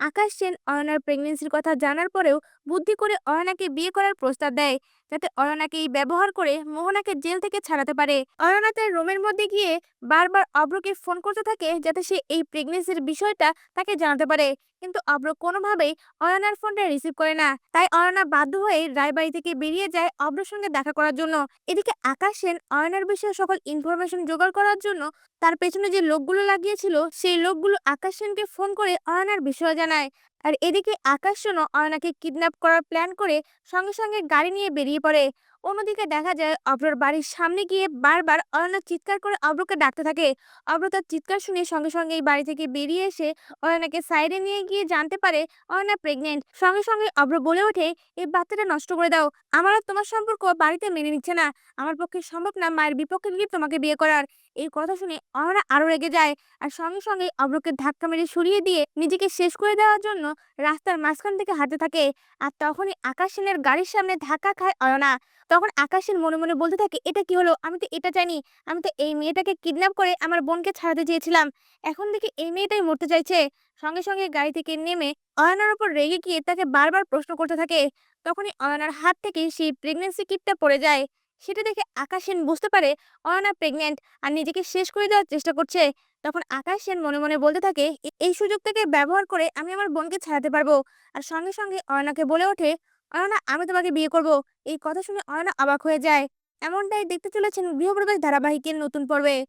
আকাশ সেন অয়নার প্রেগনেন্সির কথা জানার পরেও বুদ্ধি করে অয়নাকে বিয়ে করার প্রস্তাব দেয়। যাতে অয়নাকে এই ব্যবহার করে মোহনাকে জেল থেকে ছাড়াতে পারে। অয়না তার রুমের মধ্যে গিয়ে বারবার অব্রকে ফোন করতে থাকে যাতে সে এই প্রেগনেন্সির বিষয়টা তাকে জানাতে পারে। কিন্তু অব্র কোনোভাবেই অয়নার ফোনটা রিসিভ করে না। তাই অয়না বাধ্য হয়ে রায়বাড়ি থেকে বেরিয়ে যায় অব্রর সঙ্গে দেখা করার জন্য। এদিকে আকাশ সেন অয়নার বিষয়ে সকল ইনফরমেশন জোগাড় করার জন্য তার পেছনে যে লোকগুলো লাগিয়েছিল, সেই লোকগুলো আকাশ সেনকে ফোন করে অয়নার বিষয়ে জানায়। আর এদিকে আকাশ সেনও অয়নাকে কিডন্যাপ করার প্ল্যান করে সঙ্গে সঙ্গে গাড়ি নিয়ে বেরিয়ে পড়ে। অন্যদিকে দেখা যায় অব্রর বাড়ির সামনে গিয়ে বারবার অয়না চিৎকার করে অব্রকে ডাকতে থাকে। অব্র তার চিৎকার শুনে সঙ্গে সঙ্গে এই বাড়ি থেকে বেরিয়ে এসে অয়নাকে সাইডে নিয়ে গিয়ে জানতে পারে অয়না প্রেগনেন্ট সঙ্গে সঙ্গে অব্র বলে ওঠে, এই বাচ্চাটা নষ্ট করে দাও। আমার আর তোমার সম্পর্ক বাড়িতে মেনে নিচ্ছে না। আমার পক্ষে সম্ভব না মায়ের বিপক্ষে গিয়ে তোমাকে বিয়ে করার। এই কথা শুনে অয়না আরও রেগে যায়। আর সঙ্গে সঙ্গে অব্রকে ধাক্কা মেরে সরিয়ে দিয়ে নিজেকে শেষ করে দেওয়ার জন্য রাস্তার মাঝখান থেকে হাঁটতে থাকে। আর তখনই আকাশ সেনের গাড়ির সামনে ধাক্কা খায় অয়না তখন আকাশ সেন মনে মনে বলতে থাকে, এটা কি হলো? আমি তো এটা জানি। আমি তো এই মেয়েটাকে কিডন্যাপ করে আমার বোনকে ছাড়াতে চেয়েছিলাম। এখন দেখি এই মেয়েটাই মরতে চাইছে। সঙ্গে সঙ্গে গাড়ি থেকে নেমে অয়নার উপর রেগে গিয়ে তাকে বারবার প্রশ্ন করতে থাকে। তখনই অয়নার হাত থেকে সেই প্রেগনেন্সি কিটটা পড়ে যায়। সেটা দেখে আকাশ সেন বুঝতে পারে অয়না প্রেগনেন্ট আর নিজেকে শেষ করে দেওয়ার চেষ্টা করছে। তখন আকাশ সেন মনে মনে বলতে থাকে, "এ- এই সুযোগটাকে ব্যবহার করে আমি আমার বোনকে ছাড়াতে পারব। আর সঙ্গে সঙ্গে অয়নাকে বলে ওঠে অয়না আমি তোমাকে বিয়ে করব। এই কথা শুনে অয়না অবাক হয়ে যায়। এমনটাই দেখতে চলেছেন গৃহপ্রবেশ ধারাবাহিকের নতুন পর্বে।